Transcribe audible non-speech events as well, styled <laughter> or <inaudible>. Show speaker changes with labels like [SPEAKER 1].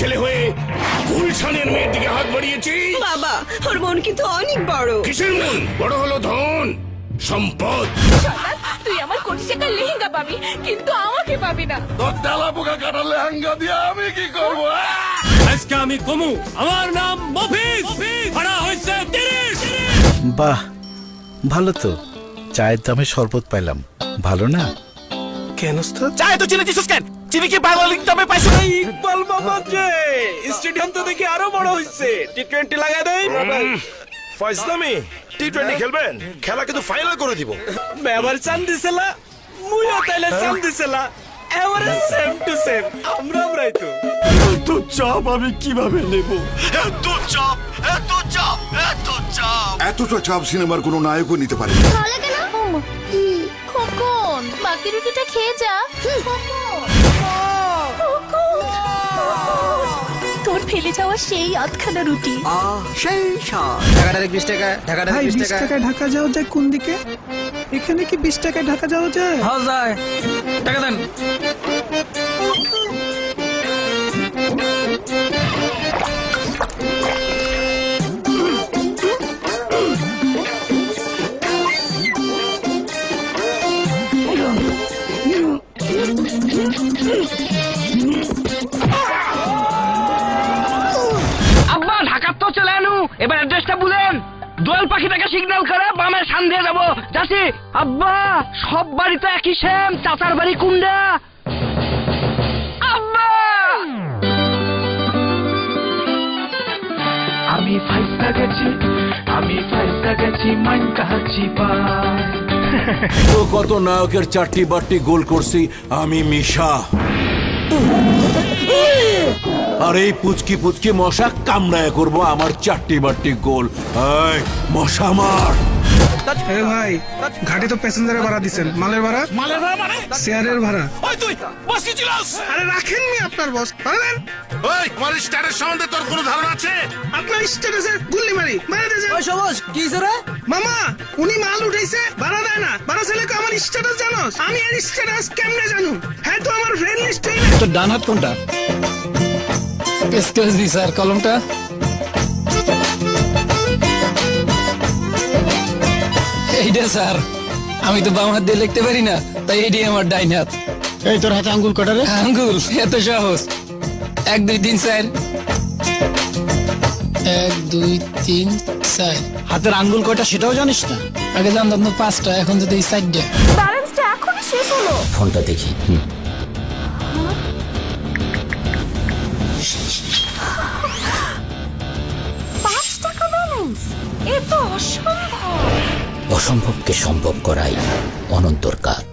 [SPEAKER 1] ছেলে হয়ে গুলশানের মেয়ের দিকে হাত বাড়িয়েছি।
[SPEAKER 2] বাবা ওর মন কিন্তু অনেক বড়।
[SPEAKER 1] কিসের মন? বড় হলো ধন সম্পদ।
[SPEAKER 3] তুই আমার কোটি টাকার লেহেঙ্গা পাবি কিন্তু আমাকে পাবি না।
[SPEAKER 1] তোর ডালা পোকা কাটার লেহেঙ্গা দিয়ে আমি কি করব?
[SPEAKER 4] আজকে আমি কমু। আমার নাম মফিজ। ভাড়া হয়েছে তিরিশ।
[SPEAKER 5] বাহ ভালো তো। চায়ের দামে শরবত পাইলাম। ভালো না?
[SPEAKER 6] কেন
[SPEAKER 5] চায় তো চিনে দিছিস কেন? চিনি কি বাংলা দামে পাইছো
[SPEAKER 6] ইকবাল বাবা যে স্টেডিয়াম তো দেখি আরও বড় হইছে। টি টোয়েন্টি লাগাই দেই
[SPEAKER 7] ফয়সলামি টি টোয়েন্টি খেলবেন। খেলা কিন্তু ফাইনাল করে দিব।
[SPEAKER 6] ব্যবহার চান দিছিলা? মুইও তাইলে চান দিছিলা। এবারে সেম টু সেম। আমরা আমরাই তো।
[SPEAKER 7] এত চাপ আমি কীভাবে নেব? এত চাপ এত চাপ এত চাপ।
[SPEAKER 8] এতটা চাপ সিনেমার কোনো নায়কও নিতে পারে না।
[SPEAKER 3] কেন খোকন। বাকি রুটিটা খেয়ে যা। খোকন। ফেলে যাওয়া সেই আধখানা রুটি।
[SPEAKER 9] ভাই বিশ টাকায় ঢাকা যাওয়া যায় কোন দিকে? এখানে কি বিশ টাকায় ঢাকা যাওয়া যায়?
[SPEAKER 10] আব্বা <laughs> এবার অ্যাড্রেসটা বলেন দোয়েল পাখিটাকে সিগন্যাল করে বামে সান দিয়ে যাব। যাচ্ছি আব্বা, সব বাড়িতে একই সেম, চাচার বাড়ি কুন্ডা।
[SPEAKER 4] আমি ফাইসা গেছি, আমি ফাইসা গেছি মান কাহাচ্ছি পায়
[SPEAKER 11] তো কত নায়কের চারটি বারটি গোল করছি, আমি মিশা। আর এই পুচকি পুচকি মশা কামড়ায় করব আমার চারটি বারটি গোল। মশা মার।
[SPEAKER 9] এ ভাই ঘাটে তো প্যাসেঞ্জারের ভাড়া দিছেন। মালের ভাড়া?
[SPEAKER 5] মালের ভাড়া মানে?
[SPEAKER 9] শেয়ারের ভাড়া।
[SPEAKER 5] ওই তুই বস কি ছিলাস?
[SPEAKER 9] আরে রাখেন নি আপনার বস
[SPEAKER 1] ওই তোমার স্টারের সম্বন্ধে তোর কোনো ধারণা আছে?
[SPEAKER 9] আপনার স্ট্যাটাসে গুল্লি মারি মারা দিয়েছে ওই সবুজ কি রে? মামা উনি মাল উঠাইছে ভাড়া দেয় না। ভাড়া আমার স্ট্যাটাস জানোস? আমি এর স্ট্যাটাস কেমনে জানু? হ্যাঁ তো আমার ফ্রেন্ড লিস্টেই
[SPEAKER 4] তো ডান হাত কোনটা? মি স্যার কলমটা এইটা স্যার আমি তো বাম হাত দিয়ে লিখতে পারি না তাই এইটাই আমার ডাইন হাত। এই তোর হাতে আঙ্গুল কটা রে? আঙ্গুল এত সহজ। এক দুই তিন চার এক দুই তিন চার। হাতের আঙ্গুল কয়টা সেটাও জানিস না? আগে জানতাম তো পাঁচটা এখন যদি এই চারটা।
[SPEAKER 3] ব্যালেন্সটা এখনই শেষ হলো।
[SPEAKER 5] ফোনটা দেখি।
[SPEAKER 3] পাঁচ
[SPEAKER 5] অসম্ভবকে সম্ভব করাই অনন্তর কাজ।